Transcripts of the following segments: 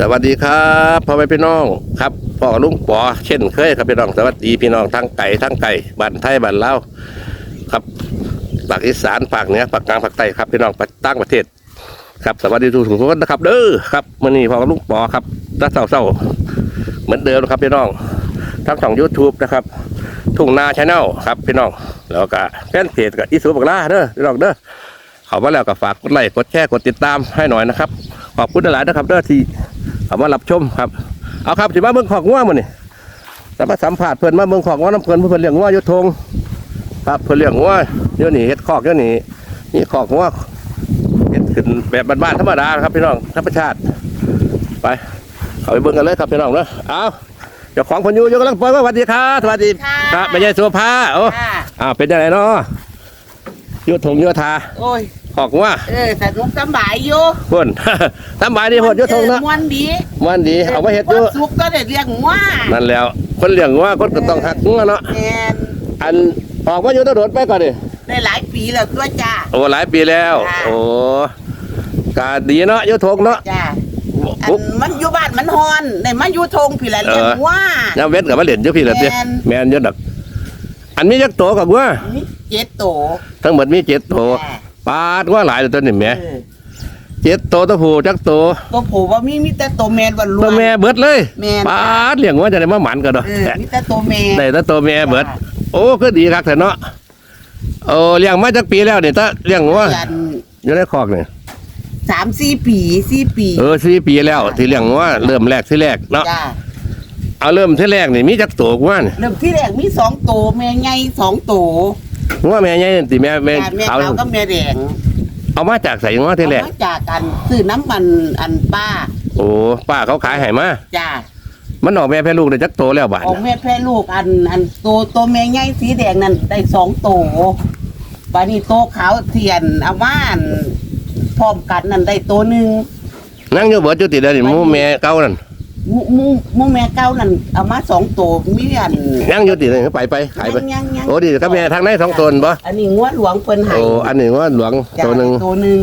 สวัสดีครับพ่อแม่พี่น้องครับพ่อลุงปอเช่นเคยครับพี่น้องสวัสดีพี่น้องทั้งไก่ทั้งไก่บ้านไทยบ้านลาวครับภาคอีสานภาคเหนือภาคกลางภาคใต้ครับพี่น้องปตั้งประเทศ ครับสวัสดีทุกคนนะครับ เด้อครับมื่อนี้พ่อลุงปอครับตั้งเศร้าเหมือนเดิมครับพี่น้องทั้งสองยูทูบนะครับทุ่งนาชาแนลครับพี่น้องแล้วก็แฟนเพจกับอีสูบักล่าเด้อพี่น้องเด้อเขามาแล้วก็ฝากกดไลค์กดแชร์กดติดตามให้หน่อยนะครับขอบคุณหลายนะครับเด้อที่ เขามารับชมครับ เอาครับสิมาเบิ่งของง่วมันนี่แต่มาสัมผัสเพิ่นมาเบิ่งของง่วน้ำเพิ่นเพิ่นเลี้ยงง่วอยู่ทงครับเพิ่นเลี้ยงง่วเดี๋ยวนี้เฮ็ดคอกเดี๋ยวนี้นี่คอกง่วเฮ็ดขึ้นแบบบ้านๆธรรมดานะครับพี่น้องธรรมชาติไปเข้าไปเบิ่งกันเลยครับพี่น้องเด้อเอาเจ้าของเพนอยูอยู่กำลังปล่อยว่าสวัสดีครับสวัสดีค่ะครับไม่ใช่สุภาโอ้ค่ะอ้าวเป็นยังไงเนาะอยุทงอยุทาโอ้ย ขอกง่วเออสนุกสำบายอยู่พ่น สำบายดีพ่นอยุทงเนาะออม่วนดีมันดีเอามาเฮ็ดอยู่ความสุขก็ได้เรียกว่านั่นแล้ว คนเลี้ยงว่าคนก็ต้องหักงัวเนาะแมนอันออกมาอยู่ตำรวจไปก่อนดิได้หลายปีแล้วตัวจ้าโอ้หลายปีแล้วค่ะโอ้กาดีเนาะอยุทงเนาะจ้าอันปุ๊บมันอยู่บ้านมันฮอนได้มาอยู่ทงพี่ละเรียกว่าน้ำเวทกับมาเหรียญเจ้าพี่ละเตี้ยแม่นแมนเยอะดักอันนี้ยักษ์โตกับว่ามีเจ็ดโตทั้งหมดมีเจ็ดโตจ้า ปาดว่าหลายเลยตัวนี่แหม่เออเจ็ดโตตัวผู้จักโตตัวผู้ว่ามีมีแต่ตัวแมนวันล้วน ตัวแม่เบิดเลยแม่น ปาดเลี้ยงว่าจะได้มาหมันกันเนาะเออมีแต่ตัวแมนได้แต่ตัวแม่เบิด โอ้ก็ดีครับแต่เนาะโอ้เลี้ยงมาจากปีแล้วเนี่ยถ้าเลี้ยงว่าเดือนอยู่ในคอกเนี่ยสามสี่ปีสี่ปีเออสี่ปีแล้ว ที่เลี้ยงว่าเริ่มแรกที่แรกเนาะจ้าเอาเริ่มที่แรกนี่มีจักตัวกว่านี่เริ่มที่แรกมีสองโตแม่ใหญ่สองโตว่าแม่ใหญ่ติแม่แม่จ้าแม่ขาวขาวกับแม่แดงเอามาจากใส่ว่าที่แรกเอามาจากกันซื้อน้ำมันอันป้า โอ้ป้าเขาขายให้มาจ้ามันออกแม่แพ้ลูกได้จักโตแล้วบาดของแม่แพ้ลูกอันอันโตโตแม่ใหญ่สีแดงนั่นได้สองโตบานี้โตขาวเทียนเอามาอันพร้อมกันนั่นได้โตหนึ่งนั่งอยู่เบิดจุติเดยวนี่หมูแม่เก่านั่นห มูหมูหมูแม่เก้านั่นเอามาสองโตมีอันนั่งอยู่ติเดยวนี่ไปไปขายไปยังยังโอ้ดีกับแม่ทางไหนสองตนบ่อันนี้งวดหลวงเพิ่นให้โอ้อันนี้ว่าหลวงจ้าตัวหนึ่งโตหนึ่ง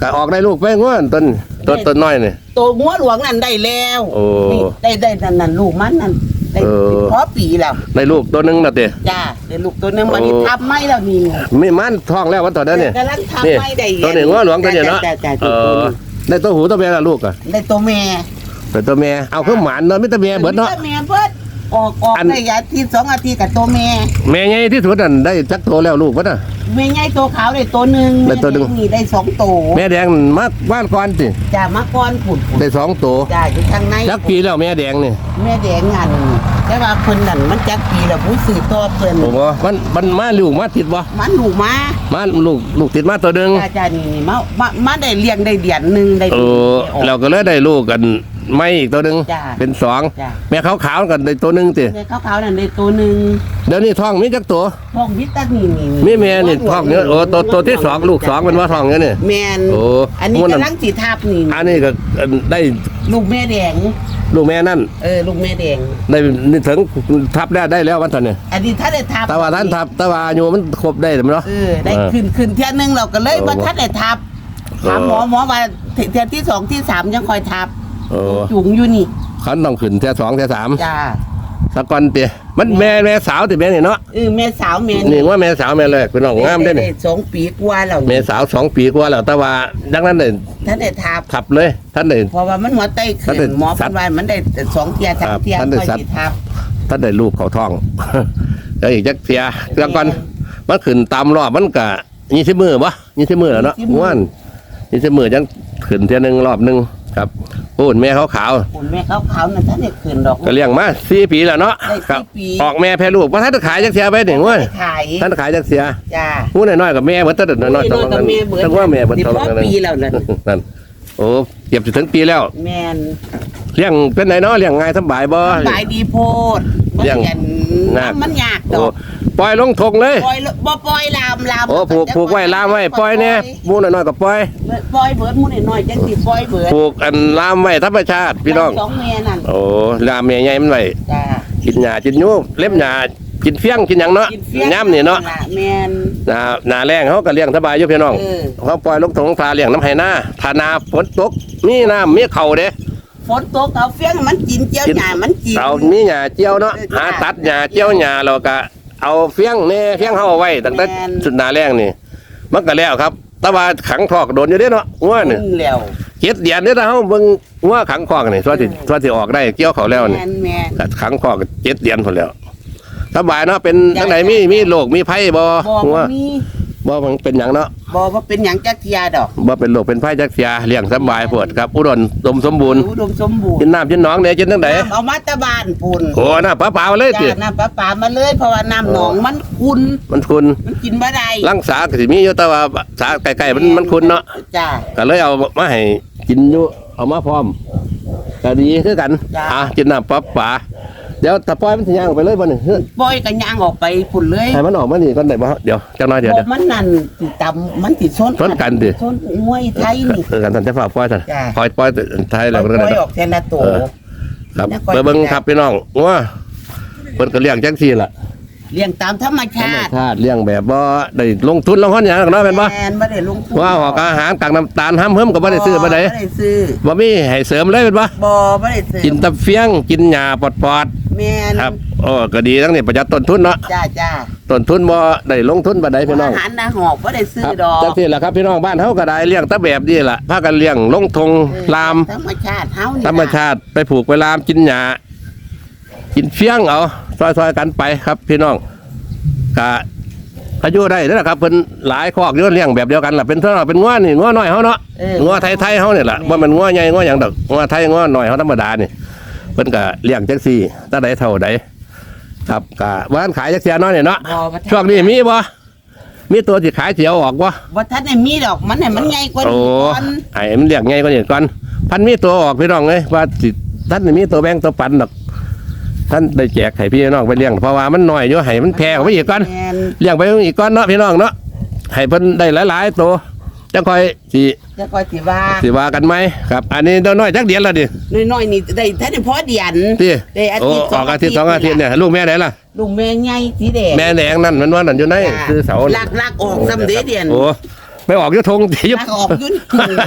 ก็ออกได้ลูกไปง้วนต้นต้นต้นน้อยนี่โตงวดหลวงนั่นได้แล้วโอ้นี่ได้ได้นั่นนั่นลูกมันนั่นได้เออ พอปีแล้วได้ลูกตัวหนึงน่ะติ จ้าเดี๋ยวลูกตัวหนึงมานี่เออทับไม่แล้วนี่มีมันท้องแล้ววันตอนนั้นนี่กำลังทับนี่ไม่ได้ตัวนี้ง้อหลวงตัวเนี้เนาะจ้จ้เอจ้ตัวอนี้ได้ตัวหูตัวแม่ละลูกอะได้ตัวแม่ แต่ตัวแม่เอาเครื่องหมานเนาะมิตรแม่เบิดเนาะตัวแม่เบิดออกออกอัน ได้ยาทีสองอาทิตย์กับตัวแม่แม่ใหญ่ที่สุดนั่นได้จักโตแล้วลูกวะน่ะ แม่ใหญ่ตัวขาวได้ตัวหนึ่งได้ตัวหนึ่ง แม่นี่ได้สองตัวแม่แดงมากบ้านก่อนสิจ้ามาก่อนผุดผุดได้สองโตจ้าอยู่ทางในจักปีแล้วแม่แดงนี่แม่แดงงานแต่ว่าเพิ่นนั่นมันจักปีแล้วผู้สื่อตัวเพิ่นผมว่ามันมันมาลูกมาติดบ่มันหนูมามาลูกลูกติดมาตัวหนึงจ้าจ้านี่นี่มามามาได้เลี้ยงได้เดือนหนึ่งได้เออเราก็เลยได้ลูกกัน ไม่อีกตัวหนึงจ้ะเป็นสองจ้าแม่ขาวๆกันได้ตัวหนึงติแม่ขาวๆนั่นได้ตัวหนึ่งเดี๋ยวนี้ท้องมีจักตัวท้องวิตามินนี่มีแม่นี่ท้องเนี้ยโอ้ตัวตัวที่สองลูกสองเป็นว่าท้องเนี้ยนี่ แมนโอ้อันนี้ม่วนนั่น กำลังสีทับนี่อันนี้ก็ได้ลูกแม่แดง ลูกแม่นั่นเออลูกแม่แดง ได้นี่ถึงทับได้ได้แล้ววันตอนนี้อันนี้ถ้าได้ทับแต่ว่าท่านทับแต่ว่าอายุมันครบได้หรือเนาะ เออได้เออขึ้นขึ้นเที่ยนึงเราก็เลยเออว่าถ้าได้ทับเออถามหมอหมอว่าเที่ยที่สองที่สามยังคอยทับ เออจุงอยู่นี่ขันต้องขึ้นแค่สองแค่สามจ้าสะกอนเตียมันแม่แม่สาวติแม่นี่เนาะเออแม่สาวแม่นี่ว่าแม่สาวแม่แรกเป็นน้องงามได้นี่สองปีกว่าแล้วแม่สาวสองปีกว่าแล้วแต่ว่าดังนั้นเลยท่านได้ทับขับเลยท่านเลยเพราะว่ามันหัวไตท่านขึ้ได้นหมอสัเพัตนว์ว่ามันได้สองเทียสามเทียท่านได้ค่อยสัตว์สิทับท่านได้ลูกเขาท้องแล้วอีกจักเสียเรื่องก่อนมันขึ้นตามรอบมันกะยี่สิบมือปะยี่สิบมือแล้วเนาะม้วนยี่สิบมือจังขึ้นเทียหนึ่งรอบหนึ่งครับ โอ้ยแม่เขาขาวคุณแม่ขาวๆนั่นท่านได้ขึ้นดอก ก็เลี้ยงมาสี่ปีแล้วเนาะได้สี่ครับ ปี ออกแม่แพ้ลูกว่าท่านจะขายจักเสียไปหนึ่งเว้ยได้ขายท่านขายจักเสียจ้าหูน้อยๆกับแม่เบิดแตั้งน้อยๆน้ต้องอยกับแม่เบิดตั้งว่าแม่เบิดสิเท่าพอนั้นปีแล้วนั่น นั่นโอ้เก็บจะถึงปีแล้ว แม่นเลี้ยงเป็นไงเนาะเลี้ยงง่ายสบายบ่ สบายดีโพดมันยังยันยากมันยากดโอ้อก ปล่อยลงทงเลยปล่อยเลยบ่ปล่อยลามลามโอ้ผูกผูกไว้ลามไว้ปล่อยเนี่ยหมูน้อยๆกับปล่อยปล่อยเบิดหมูน้อยๆจังสิปล่อยเบิดผูกอันลามไว้ธรรมชาติพี่น้องสองแม่นั่นโอ้ลามใหญ่ๆมันไว้จ้ากินหญ้ากินยูเล็บหญ้ากินเฟี้ยงกินหยังเนาะกินเฟี้ยงย่ำนี่เนาะล่แม่นหน้าหน้าแรงเขาก็เลี้ยงสบายอยู่พี่น้องเออเขาปล่อยลงทงฟ้าเลี้ยงน้ำไหนาถ้าหนาฝนตกมีน้ำมีเข่าเด้ฝนตกเอาเฟี้ยงมันกินเจียวหญ้ามันกินเอามีหญ้าเจียวเนาะเออหาตัดหญ้าเจียวหญ้าเราก็ เอาเฟี้ยงแน่เฟี้ยงเฮาเอาไว้ตั้งแต่แม่น สุดหนาแรงนี่ มันก็แล้วครับ แต่ว่าขังคอกโดนอยู่เด้เนาะงัวนี่ขึ้นแล้วเจ็ดเดือนเด้อเฮาเบิ่งงัวขังคอกนี่ตัวที่ตัวที่ออกได้เกี่ยวเขาแล้วนี่ แม่นแม่นก็ขังคอกเจ็ดเดือนพุ่นแล้วสบายเนาะเป็นจังไดมีมีโรคมีภัยบ่บ่งัวบ่มี บ่มันเป็นหยังเนาะบ่ว่าเป็นหยังจักเทียดอกบ่เป็นโรคเป็นภัยจักเสียเลี้ยงสำบายโพดครับ อุดมสมสมบูรณ์อุดมสมบูรกินณ์น้ำกินหนองเนี่ยกินจังไดน้ำเอามาแตะบานปุ่นโอ้น่ะปลาเปล่าเลยติจ้าน้ำประปามาเลยเพราะว่าน้ำหนองมันคุณมันคุณมันกินบ่ได้รังสาก็สิมีอยู่แต่ว่าสาไก่ๆมันมันคุณเนาะจ้า ก็เลยเอามาให้กินอยู่เอามาพร้อมก็ดีคือกันจ้ะ อะกินน้ำปลาปลา เดี๋ยวถ้าปล่อยมันสิย่างออกไปเลยบ่นี่เฮ้ยปล่อยกันยางออกไปปุ่นเลยให้มันออกมานี่ก่อนได้บ่เดี๋ยวจังน้อยเดี๋ยวบ่เดี๋ยวมันนั่นสิตำมันสิส้นส้นกันดิส้นงวยไทยนี่ เออกันทันจะฝากปล่อยทันจ้ะ ปล่อยปล่อยไทยแล้วก็ปได้ล่อยเนาะออกแทนละโตเออครับแล้วปล่อยไปเบิ่งครับพี่น้องว่าเพิ่นก็เลี้ยงจังซี่ล่ะ เลี้ยงตามธรรมธรชารมติชาติเลี้ยงแบบบ่ได้ลงทุนลงทุนหยังหรอกเนาะแม่นบ่แม่นบ่ได้ลงทุนว่าออกอาหารตักน้ำตาลห้ำเฮิมก็บ่ได้ซื้อบ่ได้บ่ได้ซื้อบ่มีให้เสริมเลยแม่นบ่บ่บ่ได้ซื้อกินแตะเฟียงกินหญ้าปอดแม่นๆครับโอ้ก็ดีทั้งนี้ประหยัดต้นทุนเนาะจ้าจ้าต้นทุนบ่ได้ลงทุนบ่ได้พี่น้องอาหารนาหอกบ่ได้ซื้อครับดอกจังซี่ล่ะครับพี่น้องบ้านเฮาก็ได้เลี้ยงแตะแบบนี้ล่ะพากันเลี้ยงลงทงลามธรรมชาติเฮานี่ธรรมชาติไปผูกไปลามกินหญ้ากินเฟียงเอา ซอยๆกันไปครับพี่น้องก็อายุได้นั่นแหละครับเพิ่นหลายคอกอยู่เลี้ยงแบบเดียวกันล่ะเป็นเท่าไหร่เป็นง้อนี่ง้อน้อยเฮาเนาะเออ ง้อไทยๆเฮานี่ล่ะว่ามันง้อใหญ่ง้อหยังดอกง้อไทยง้อน้อยเฮาธรรมดานี่เพิ่นก็เลี้ยงจังซี่ถ้าใดเท่าใดครับก็ว่าขายจักเสียน้อยนี่เนาะบ่บ่ทันช่วงนี้มีบ่มีตัวที่ขายเสียวออกบ่บ่ทันได้มีดอกมันให้มันใหญ่กว่าโอ้นี้ก่อนไอ้มันเลี้ยงใหญ่กว่านี้ก่อนพันมีตัวออกพี่น้องเอ้ยว่าสิท่านนี่มีตัวแบ่งตัวปันดอก ท่านได้แจกให้พี่น้องไปเลี้ยงเพราะว่ามันน้อยอยู่ให้มันแพร่ออกไปอีกก่อนแม่นเลี้ยงไปอีกก้อนเนาะพี่น้องเนาะให้เพิ่นได้หลายๆตัวจังค่อยสิจะคอยสิว่าสิว่ากันไหมครับ อันนี้เดี๋ยวน้อยจักเดือนละดิน้อยๆนี่ได้ทันได้พอเดือนที่ได้อาโอ้ทิตย์ออกอาทิตย์สองอาทิตย์เนี่ยลูกแม่ไหนล่ะลุงแม่ใหญ่สีแดงแม่แดงนั่นมันว่านั่นอยู่ในคือเสาลากลากออกสำเร็จเดือนโอ้ไม่ออกอยุทงที่ยุลากออกอยุ่น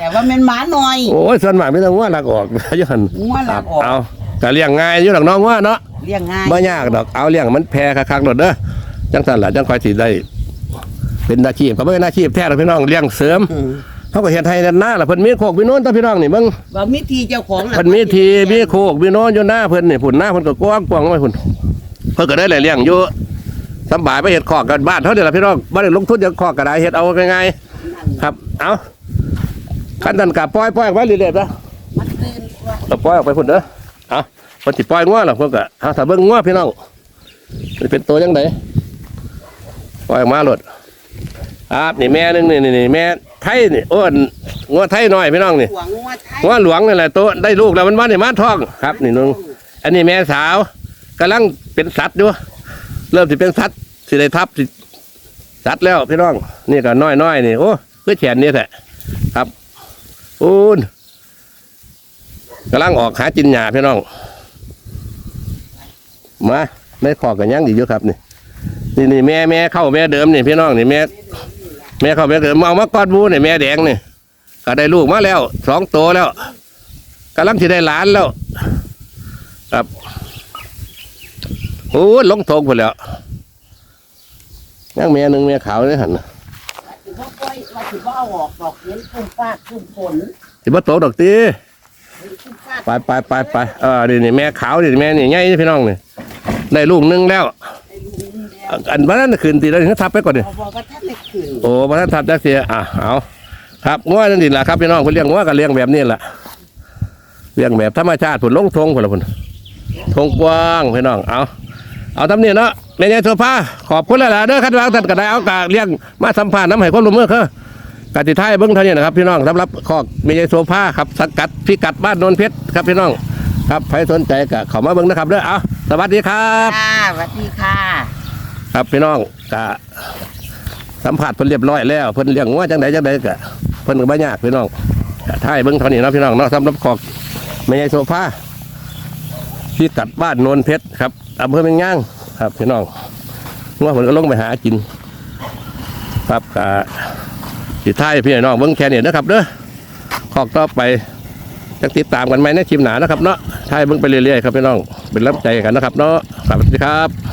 แต่ว่าแม่นหมาน้อยโอ้ยส่วนมากไม่ต้องว่าลักออกอยุหันงัวลากออกเอา ก็เลี้ยงง่ายอยู่ดอกน้องว่าเนาะเลี้ยงง่ายไม่ยากดอกเอาเลี้ยงมันแพร่คักๆโดดเด้อจังสันล่ะจังค่อยสิได้ เป็นอาชีพก็ไม่เป็นอาชีพแท้หรอกพี่น้องเลี้ยงเสริมอืมเขาก็เฮ็ดให้ด้านหน้าล่ะเพิ่นมีโคกพี่โน้นตาพี่น้องนี่เบิ่งว่ามีทีเจ้าของล่ะเพิ่นมีทีมีโคกมีโน้นอยู่หน้าเพิ่นนี่พุ่นหน้าเพิ่นก็กว้างกว้างไว้พุ่นเพิ่นก็ได้หลายเลี้ยงอยู่สำบายไปเฮ็ดคอกกันบ้านเท่านี้ล่ะพี่น้องบ่ได้ลงทุนอย่างคอกก็ได้เฮ็ดเอาง่ายๆครับ เอาคันนั้นก็ปล่อยปล่อยออกไปเรื่อยๆซะมันตื่นกว่าเอาปล่อยออกไปพุ่นเด้อเอาเพิ่นสิปล่อยงัวล่ะเพิ่นก็เอาถ้าเบิ่งงัวพี่น้องมันเป็นตัวจังไดปล่อยออกมาโลดครับนี่แม่นึงนี่นี่ๆๆแม่ไทยนี่โอ้นงัวไทยน้อยพี่น้องนี่หวงงัวไทยงัวหลวงนี่แหละตัวได้ลูกแล้วมันมาในมาท้องครับ นี่นึงอันนี้แม่สาวกำลังเป็นสัตว์อยู่เริ่มสิเป็นสัตว์สิได้ทับสิสัตว์แล้วพี่น้อง นี่ก็น้อยน้อยๆนี่โอ้คือแขนนี่แหละครับอูน กำลังออกหาจินหยาพี่น้อง มาได้ขอกกันยังดีอยู่ครับนี่นี่นี่แม่แม่เข้าแม่เดิมนี่พี่น้องนี่แม่แม่เข้าแม่เดิมเอามากอดบูนี่แม่แดงนี่ก็ได้ลูกมาแล้วสองตัวแล้วกำลังที่ได้หลานแล้ว ครับโอ้ยลงทงไปแล้วยังแม่หนึ่งแม่ขาวเลยหันน่ะสิบ่ปล่อยว่าสิบ่เอาออกดอกเห็นคุ้มฟาดคุ้มฝนสิบ่โตดอกตีเห็นคุ้มฟาด ไปไปไปไปเออนี่นี่แม่ขาวนี่แม่นี่ใหญ่นี่พี่น้องนี่ได้ลูกหนึงแล้วไอ้ลุงนี่แล้วอันวันนั้นคืนตีแล้วนี่ทับไปก่อนดิเขาบอกว่าท่านได้ขึ้นโอ้วันนั้นทับจักเสียอะเอาครับง้อนั่นดิล่ะครับพี่น้องคนเลี้ยงง้อกันเลี้ยงแบบนี้แหละเลี้ยงแบบธรรมชาติผลลงทงผลละผลทงกว้างพี่น้องเอาเอาตำเนี่ยเนาะแม่ยายโซฟาขอบคุณหลายๆเด้อครับทางท่านก็ได้เอากาเลี้ยงมาสัมภาษณ์น้ำให้คนรู้มือเขา กติท้ายเบิ้องเท่านี้นะครับพี่น้องสำหรับขอกแม่ยายโซฟาครับสังกัดพิกัดบ้านโนนเพชรครับพี่น้องครับใครสนใจก็เข้ามาเบิ้งนะครับเด้อเอาสวัสดีครับ ค่ะสวัสดีค่ะ ครับพี่น้องกะสัมผัสเพิ่นเรียบร้อยแล้วเพิ่นเลี้ยงว่าจังใดจังใดกะเพิ่นก็บ่ยากพี่น้องกะท้ายเบิ่งเท่านี้เนาะพี่น้องเนาะสำหรับขอกแม่ใหญ่โซฟาที่กัดบ้านโนนเพชรครับอำเภอเมืองย่างครับพี่น้องว่าผมก็ลงไปหากิน ครับกะ สิท้ายพี่น้องเบิ้งแค่นี้นะครับเด้อขอกต่อไปจังติดตามกันไหมในคลิปหนานะครับเนาะท้ายเบิ้งไปเรื่อยๆครับพี่น้องเป็นรับใจกันนะครับเนาะครับสวัสดีครับ